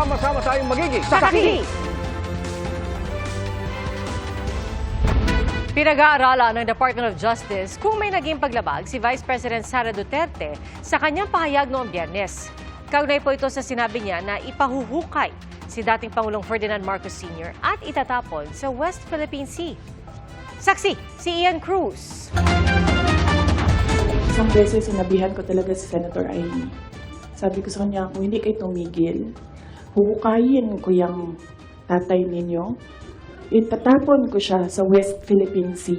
Sama-sama tayong magiging Saksi! Pinag-aaralan ng Department of Justice kung may naging paglabag si Vice President Sara Duterte sa kanyang pahayag noong biyernes. Kaugnay po ito sa sinabi niya na ipahuhukay si dating Pangulong Ferdinand Marcos Sr. at itatapon sa West Philippine Sea. Saksi, si Ian Cruz. Isang beses sinabihan ko talaga si Senator Amy. Sabi ko sa kanya, kung hindi kayo tumigil, huhukayin ko yung tatay ninyo. Itatapon ko siya sa West Philippine Sea.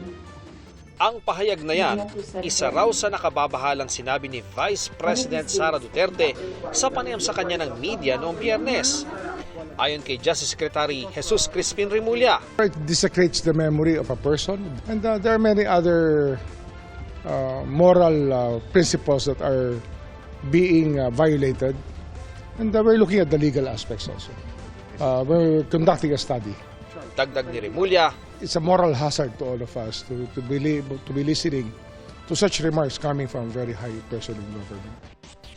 Ang pahayag na yan, isa raw sa nakababahalang sinabi ni Vice President Sara Duterte sa panayam sa kanya ng media noong biyernes. Ayon kay Justice Secretary Jesus Crispin Rimulya, It desecrates the memory of a person. And uh, there are many other uh, moral uh, principles that are being uh, violated. And uh, we're looking at the legal aspects also. Uh, we're conducting a study. dagdag ni Rimulya, It's a moral hazard to all of us to, to, be, to be listening to such remarks coming from very high person in government.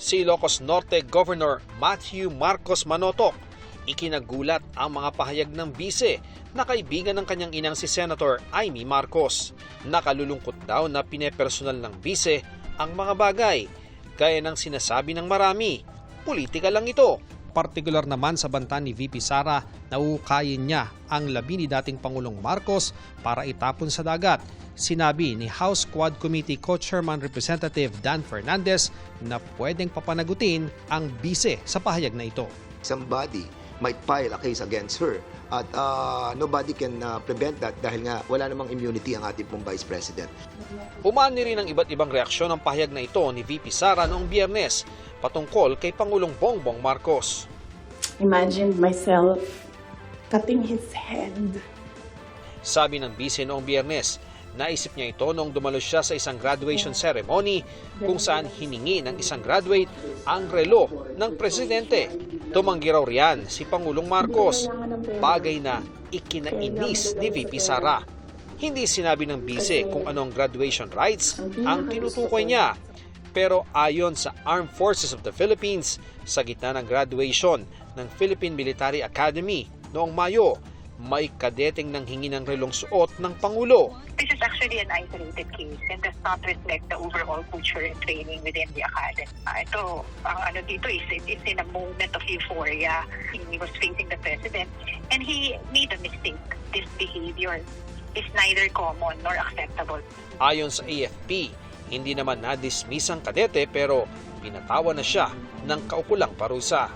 si Ilocos Norte Governor Matthew Marcos Manotok. Ikinagulat ang mga pahayag ng bise na kaibigan ng kanyang inang si Senator Amy Marcos. Nakalulungkot daw na pinepersonal ng bise ang mga bagay. Gaya ng sinasabi ng marami, politika lang ito. Partikular naman sa banta ni VP Sara na uukayin niya ang labi ni dating Pangulong Marcos para itapon sa dagat. Sinabi ni House Quad Committee Co-Chairman Representative Dan Fernandez na pwedeng papanagutin ang bise sa pahayag na ito. somebody might file a case against her at uh, nobody can uh, prevent that dahil nga wala namang immunity ang ating pong Vice President. Umani rin ang iba't ibang reaksyon ng pahayag na ito ni VP Sara noong biyernes patungkol kay Pangulong Bongbong Marcos. Imagine myself cutting his head. Sabi ng bise noong biyernes, naisip niya ito noong dumalo siya sa isang graduation ceremony kung saan hiningi ng isang graduate ang relo ng presidente. Tumanggi raw riyan si Pangulong Marcos, bagay na ikinainis ni VP Sara. Hindi sinabi ng bise kung anong graduation rights ang tinutukoy niya. Pero ayon sa Armed Forces of the Philippines, sa gitna ng graduation ng Philippine Military Academy noong Mayo, may kadeteng nang hingi ng relong suot ng Pangulo. This is actually an isolated case and does not reflect the overall culture and training within the academy. Uh, ito, ang ano dito is it is in a moment of euphoria. He was facing the president and he made a mistake. This behavior is neither common nor acceptable. Ayon sa AFP, hindi naman na-dismiss ang kadete pero pinatawa na siya ng kaukulang parusa.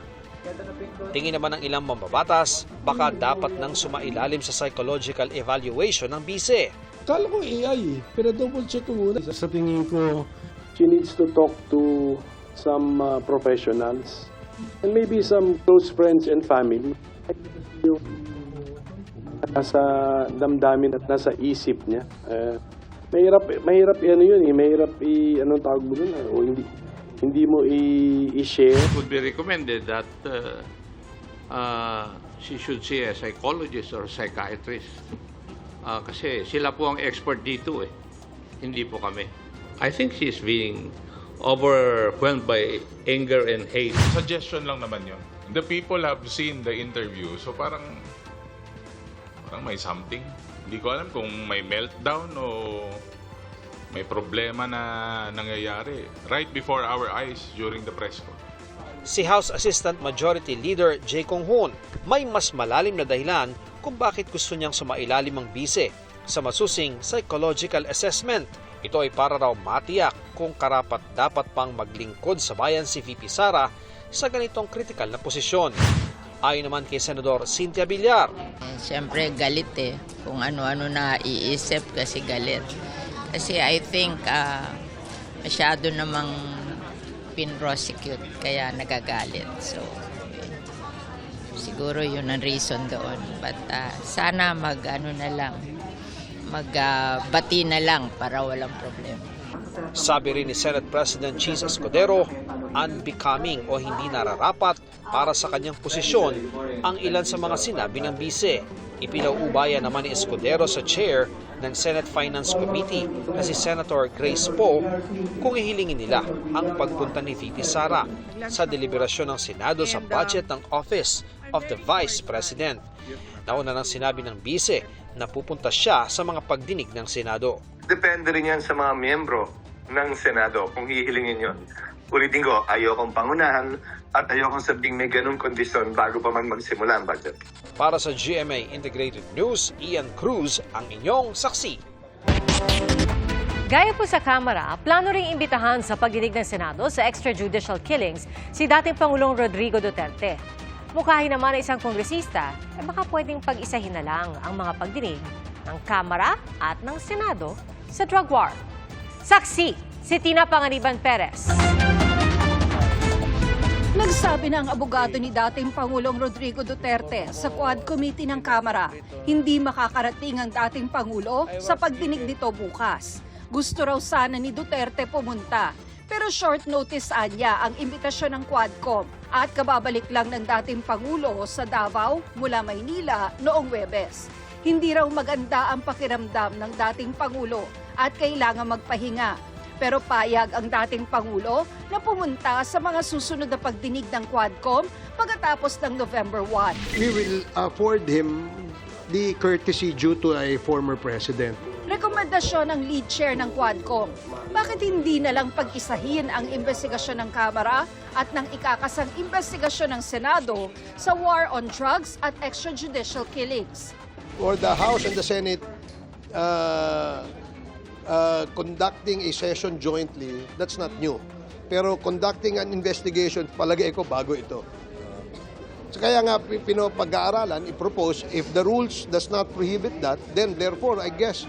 Tingin naman ng ilang mambabatas, baka dapat nang sumailalim sa psychological evaluation ng bise. Kala ko AI eh, pero double check ko muna. Sa tingin ko, she needs to talk to some uh, professionals and maybe some close friends and family. Yung nasa damdamin at nasa isip niya. Eh, mahirap, mahirap ano yun eh, mahirap i, anong tawag mo dun, eh, o hindi, hindi mo i- i-share. would be recommended that uh, uh, she should see a psychologist or psychiatrist. Uh, kasi sila po ang expert dito eh. Hindi po kami. I think she's being overwhelmed by anger and hate. Suggestion lang naman yun. The people have seen the interview, so parang parang may something. Hindi ko alam kung may meltdown o may problema na nangyayari right before our eyes during the press con. Si House Assistant Majority Leader Jay Kong Hoon may mas malalim na dahilan kung bakit gusto niyang sumailalim ang bise sa masusing psychological assessment. Ito ay para raw matiyak kung karapat dapat pang maglingkod sa bayan si VP Sara sa ganitong kritikal na posisyon. Ayon naman kay Senador Cynthia Villar, Siyempre galit eh. Kung ano-ano na iisip kasi galit. Kasi I think ah, masyado namang pin-prosecute kaya nagagalit. So, siguro yun ang reason doon. But ah, sana mag ano na lang, magbati na lang para walang problema. Sabi rin ni Senate President Cheese Escudero, unbecoming o hindi nararapat para sa kanyang posisyon ang ilan sa mga sinabi ng bise. Ipinauubaya naman ni Escudero sa chair ng Senate Finance Committee na si Senator Grace Poe kung ihilingin nila ang pagpunta ni VP Sara sa deliberasyon ng Senado sa budget ng Office of the Vice President. Nauna nang sinabi ng bise na pupunta siya sa mga pagdinig ng Senado. Depende rin yan sa mga miyembro ng Senado kung hihilingin yon. Ulitin ko, ayokong pangunahan at ayokong sabing may ganung kondisyon bago pa man magsimula ang budget. Para sa GMA Integrated News, Ian Cruz ang inyong saksi. Gaya po sa Kamara, plano ring imbitahan sa pagdinig ng Senado sa extrajudicial killings si dating Pangulong Rodrigo Duterte. Mukhahin naman ng isang kongresista, eh baka pwedeng pag-isahin na lang ang mga pagdinig ng Kamara at ng Senado sa drug war. Saksi, si Tina Panganiban Perez. Nagsabi ng abogado ni dating Pangulong Rodrigo Duterte sa Quad Committee ng Kamara, hindi makakarating ang dating Pangulo sa pagdinig nito bukas. Gusto raw sana ni Duterte pumunta, pero short notice anya ang imbitasyon ng Quadcom at kababalik lang ng dating Pangulo sa Davao mula Maynila noong Webes. Hindi raw maganda ang pakiramdam ng dating Pangulo at kailangan magpahinga pero payag ang dating Pangulo na pumunta sa mga susunod na pagdinig ng Quadcom pagkatapos ng November 1. we will afford him the courtesy due to a former president. Rekomendasyon ng lead chair ng Quadcom. Bakit hindi na lang pag-isahin ang investigasyon ng Kamara at ng ikakasang investigasyon ng Senado sa war on drugs at extrajudicial killings? For the House and the Senate uh, uh, conducting a session jointly, that's not new. Pero conducting an investigation, palagay ko bago ito. So kaya nga pi- pinapag-aaralan, i-propose, if the rules does not prohibit that, then therefore, I guess,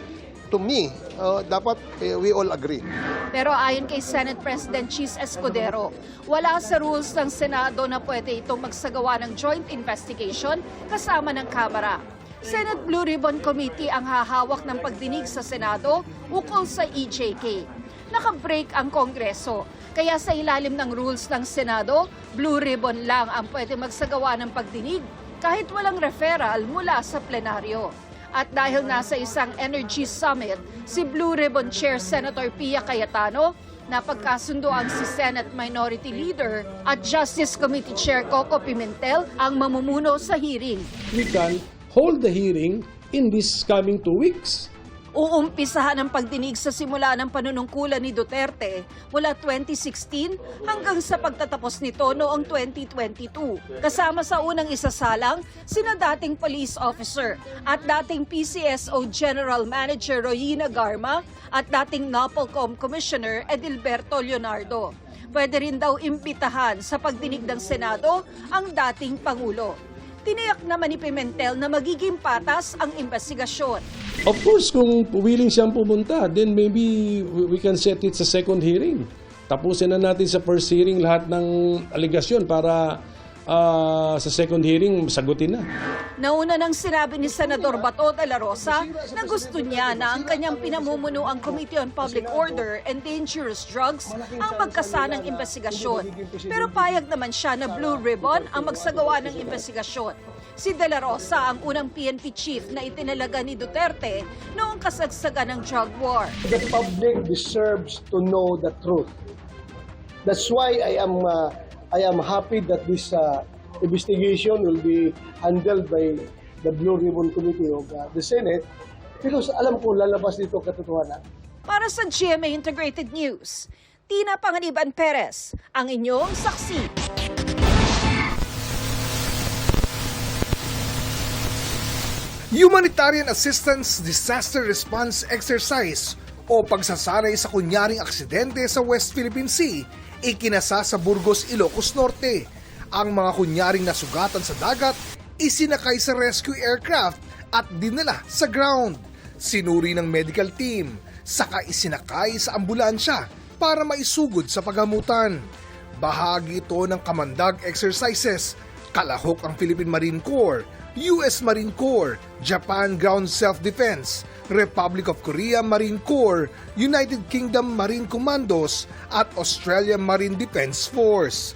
to me, uh, dapat eh, we all agree. Pero ayon kay Senate President Cheese Escudero, wala sa rules ng Senado na pwede itong magsagawa ng joint investigation kasama ng Kamara. Senate Blue Ribbon Committee ang hahawak ng pagdinig sa Senado ukol sa EJK. Nakabreak ang Kongreso, kaya sa ilalim ng rules ng Senado, Blue Ribbon lang ang pwede magsagawa ng pagdinig kahit walang referral mula sa plenaryo. At dahil nasa isang energy summit, si Blue Ribbon Chair Senator Pia Cayetano, napagkasundo ang si Senate Minority Leader at Justice Committee Chair Coco Pimentel ang mamumuno sa hearing. We can hold the hearing in this coming two weeks. Uumpisahan ang pagdinig sa simula ng panunungkulan ni Duterte mula 2016 hanggang sa pagtatapos nito noong 2022. Kasama sa unang isasalang, sina dating police officer at dating PCSO General Manager Royina Garma at dating NAPOLCOM Commissioner Edilberto Leonardo. Pwede rin daw imbitahan sa pagdinig ng Senado ang dating Pangulo. Tiniyak naman ni Pimentel na magiging patas ang investigasyon. Of course, kung willing siyang pumunta, then maybe we can set it sa second hearing. Tapusin na natin sa first hearing lahat ng aligasyon para ah, sa second hearing sagutin na. Nauna nang sinabi ni Senador Bato de la Rosa na gusto niya na ang kanyang pinamumuno ang Committee on Public Order and Dangerous Drugs ang magkasanang investigasyon. Pero payag naman siya na Blue Ribbon ang magsagawa ng investigasyon. Si De La Rosa ang unang PNP chief na itinalaga ni Duterte noong kasagsagan ng drug war. The public deserves to know the truth. That's why I am uh, I am happy that this uh, investigation will be handled by the Blue Ribbon Committee of uh, the Senate because alam ko lalabas dito katotohanan. Para sa GMA Integrated News, Tina Panganiban Perez, ang inyong saksi. Humanitarian Assistance Disaster Response Exercise o pagsasanay sa kunyaring aksidente sa West Philippine Sea ikinasa sa Burgos, Ilocos Norte. Ang mga kunyaring nasugatan sa dagat isinakay sa rescue aircraft at dinala sa ground. Sinuri ng medical team, saka isinakay sa ambulansya para maisugod sa pagamutan. Bahagi ito ng kamandag exercises. Kalahok ang Philippine Marine Corps, US Marine Corps, Japan Ground Self-Defense, Republic of Korea Marine Corps, United Kingdom Marine Commandos at Australia Marine Defense Force.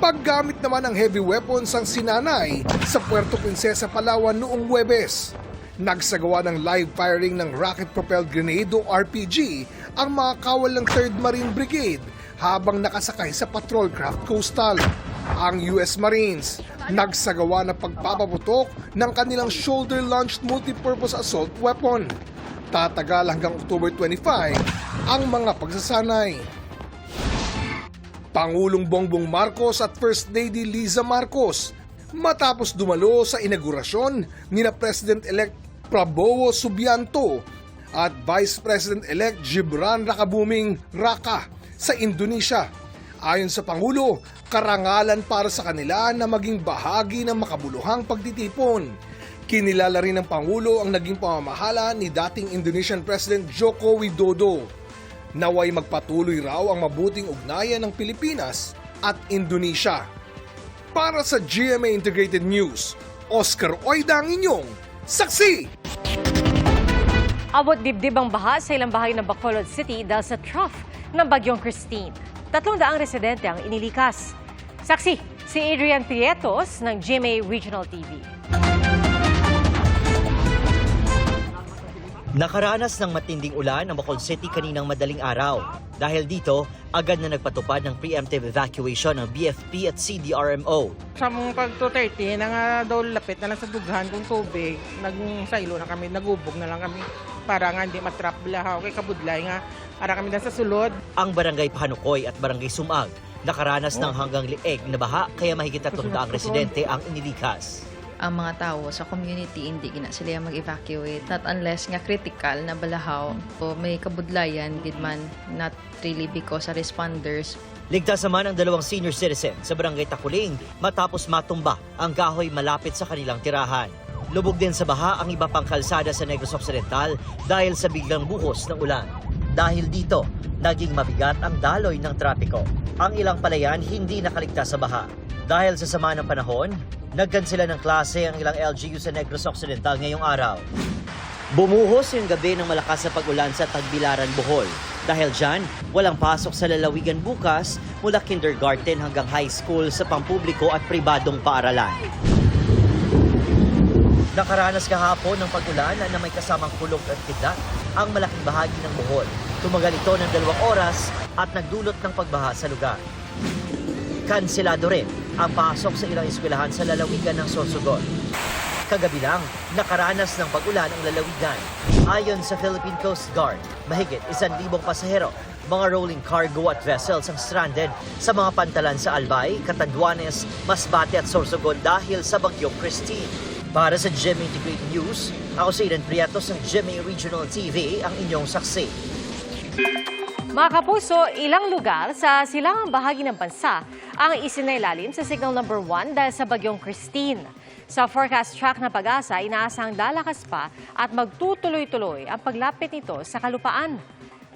Paggamit naman ng heavy weapons ang sinanay sa Puerto Princesa, Palawan noong Huwebes. Nagsagawa ng live firing ng rocket-propelled grenade o RPG ang mga kawal ng 3rd Marine Brigade habang nakasakay sa patrol craft coastal. Ang US Marines nagsagawa ng pagpapaputok ng kanilang shoulder-launched multipurpose assault weapon. Tatagal hanggang October 25 ang mga pagsasanay. Pangulong Bongbong Marcos at First Lady Liza Marcos matapos dumalo sa inaugurasyon ni na President-elect Prabowo Subianto at Vice President-elect Gibran Rakabuming Raka sa Indonesia. Ayon sa Pangulo, karangalan para sa kanila na maging bahagi ng makabuluhang pagtitipon. Kinilala rin ng Pangulo ang naging pamamahala ni dating Indonesian President Joko Widodo. Naway magpatuloy raw ang mabuting ugnayan ng Pilipinas at Indonesia. Para sa GMA Integrated News, Oscar Oida ang inyong saksi! Abot dibdib ang baha sa ilang bahagi ng Bacolod City dahil sa trough ng bagyong Christine. Tatlong daang residente ang inilikas. Saksi, si Adrian Prietos ng GMA Regional TV. Nakaranas ng matinding ulan ang Bacolod City kaninang madaling araw. Dahil dito, agad na nagpatupad ng preemptive evacuation ng BFP at CDRMO. Sa mong pag 2.30, na nga daw lapit na lang sa dughan kung tubig, nag-sailo na kami, nagubog na lang kami para nga hindi matrap balahaw kay kabudlay nga para kami na sa sulod. Ang barangay Panukoy at barangay Sumag nakaranas ng hanggang lieg na baha kaya mahigit 300 residente ang inilikas. ang mga tao sa community hindi gina sila mag-evacuate not unless nga critical na balahaw o may kabudlayan gid man not really because sa responders Ligtas naman ang dalawang senior citizen sa barangay Takuling matapos matumba ang kahoy malapit sa kanilang tirahan. Lubog din sa baha ang iba pang kalsada sa Negros Occidental dahil sa biglang buhos ng ulan. Dahil dito, naging mabigat ang daloy ng trapiko. Ang ilang palayan hindi nakaligtas sa baha. Dahil sa sama ng panahon, nagkansela ng klase ang ilang LGU sa Negros Occidental ngayong araw. Bumuhos yung gabi ng malakas na pag-ulan sa Tagbilaran, Bohol. Dahil dyan, walang pasok sa lalawigan bukas mula kindergarten hanggang high school sa pampubliko at pribadong paaralan. Nakaranas kahapon ng pag-ulan na may kasamang kulog at kidlat ang malaking bahagi ng Bohol. Tumagal ito ng dalawang oras at nagdulot ng pagbaha sa lugar. Kanselado rin ang pasok sa ilang eskwelahan sa lalawigan ng Sorsogon. Kagabi lang, nakaranas ng pag-ulan ang lalawigan. Ayon sa Philippine Coast Guard, mahigit isang libong pasahero, mga rolling cargo at vessels ang stranded sa mga pantalan sa Albay, Catanduanes, Masbate at Sorsogon dahil sa bagyong Christine. Para sa GMA Integrated News, ako si Eden Prietos ng GMA Regional TV, ang inyong saksi. Mga kapuso, ilang lugar sa silangang bahagi ng bansa ang isinailalim sa signal number 1 dahil sa bagyong Christine. Sa forecast track ng pag-asa, inaasang lalakas pa at magtutuloy-tuloy ang paglapit nito sa kalupaan.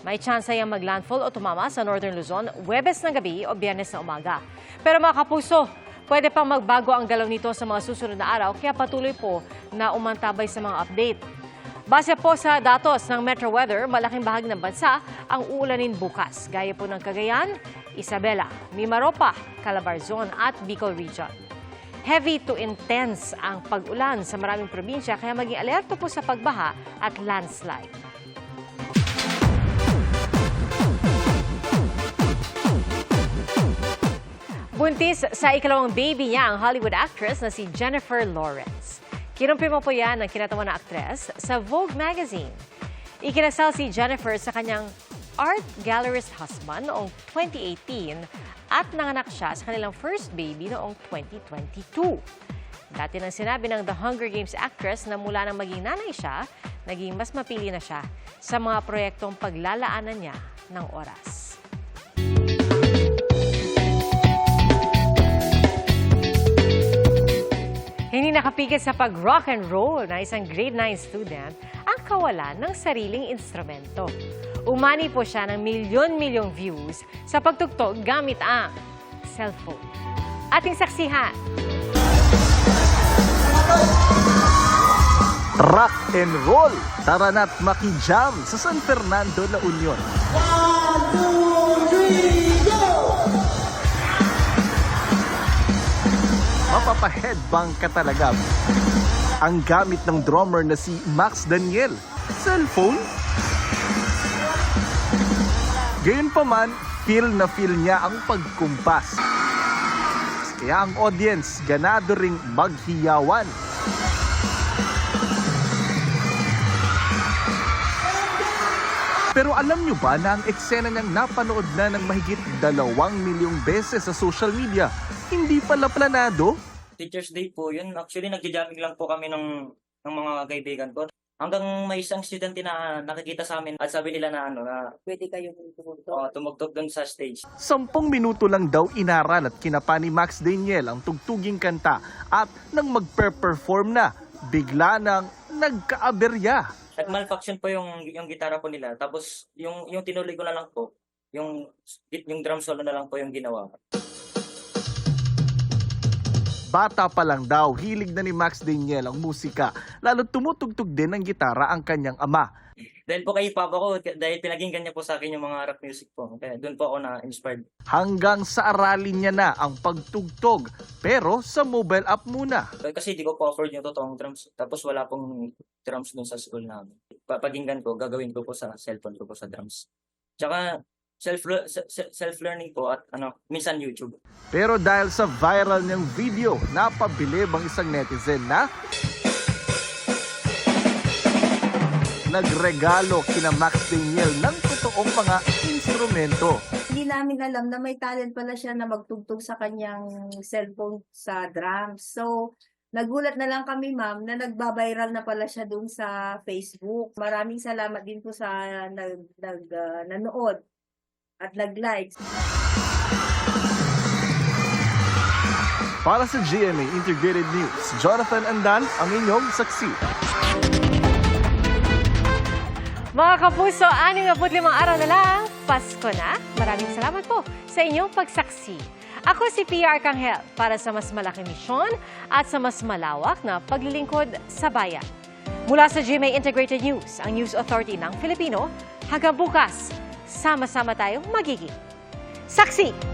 May chance yung maglandfall o tumama sa Northern Luzon, Webes ng gabi o Biyernes na umaga. Pero mga kapuso, pwede pang magbago ang galaw nito sa mga susunod na araw kaya patuloy po na umantabay sa mga update. Base po sa datos ng Metro Weather, malaking bahagi ng bansa ang uulanin bukas. Gaya po ng Cagayan, Isabela, Mimaropa, Calabarzon at Bicol Region. Heavy to intense ang pag-ulan sa maraming probinsya kaya maging alerto po sa pagbaha at landslide. Buntis sa ikalawang baby niya ang Hollywood actress na si Jennifer Lawrence. Kinumpirma po yan ng kinatawan na aktres sa Vogue magazine. Ikinasal si Jennifer sa kanyang art gallerist husband noong 2018 at nanganak siya sa kanilang first baby noong 2022. Dati nang sinabi ng The Hunger Games actress na mula nang maging nanay siya, naging mas mapili na siya sa mga proyektong paglalaanan niya ng oras. Hindi nakapigil sa pag-rock and roll na isang grade 9 student ang kawalan ng sariling instrumento. Umani po siya ng milyon-milyong views sa pagtugtog gamit ang cellphone. Ating saksihan. Rock and roll! Tara na't makijam sa San Fernando, La Union. Mapapa-headbang ka talaga. Ang gamit ng drummer na si Max Daniel. Cellphone? Gayun pa man, feel na feel niya ang pagkumpas. Kaya ang audience ganado ring maghiyawan. Pero alam nyo ba na ang eksena niyang napanood na ng mahigit dalawang milyong beses sa social media, hindi pala planado? Teacher's Day po yun. Actually, nagja-jamming lang po kami ng, ng mga kaibigan ko. Hanggang may isang estudyante na nakikita sa amin at sabi nila na ano na pwede kayong tumugtog, oh, tumugtog doon sa stage. Sampung minuto lang daw inaral at kinapa ni Max Daniel ang tugtuging kanta at nang magpe-perform na, bigla nang nagkaaberya. Nag-malfunction po yung yung gitara po nila. Tapos yung yung tinuloy ko na lang po, yung yung drum solo na lang po yung ginawa. ko. Bata pa lang daw, hilig na ni Max Daniel ang musika, lalo tumutugtog din ng gitara ang kanyang ama. Dahil po kay Papa ko, dahil pinaginggan niya po sa akin yung mga rap music po. Kaya doon po ako na-inspired. Hanggang sa aralin niya na ang pagtugtog, pero sa mobile app muna. Kasi di ko po afford yung totoong drums. Tapos wala pong drums doon sa school namin. Papaginggan ko, gagawin ko po sa cellphone ko po sa drums. Tsaka self self learning po at ano, minsan YouTube. Pero dahil sa viral niyang video, napabilib ang isang netizen na nagregalo kina Max Daniel ng totoong mga instrumento. Hindi namin alam na may talent pala siya na magtugtog sa kanyang cellphone sa drums. So, nagulat na lang kami ma'am na nagba-viral na pala siya dun sa Facebook. Maraming salamat din po sa nag, nag ah, nanood at nag-like. Para sa GMA Integrated News, Jonathan Andan ang inyong saksi. Mga kapuso, 65 araw na lang, Pasko na. Maraming salamat po sa inyong pagsaksi. Ako si Pia Arcangel para sa mas malaking misyon at sa mas malawak na paglilingkod sa bayan. Mula sa GMA Integrated News, ang News Authority ng Filipino, hanggang bukas, sama-sama tayong magiging saksi.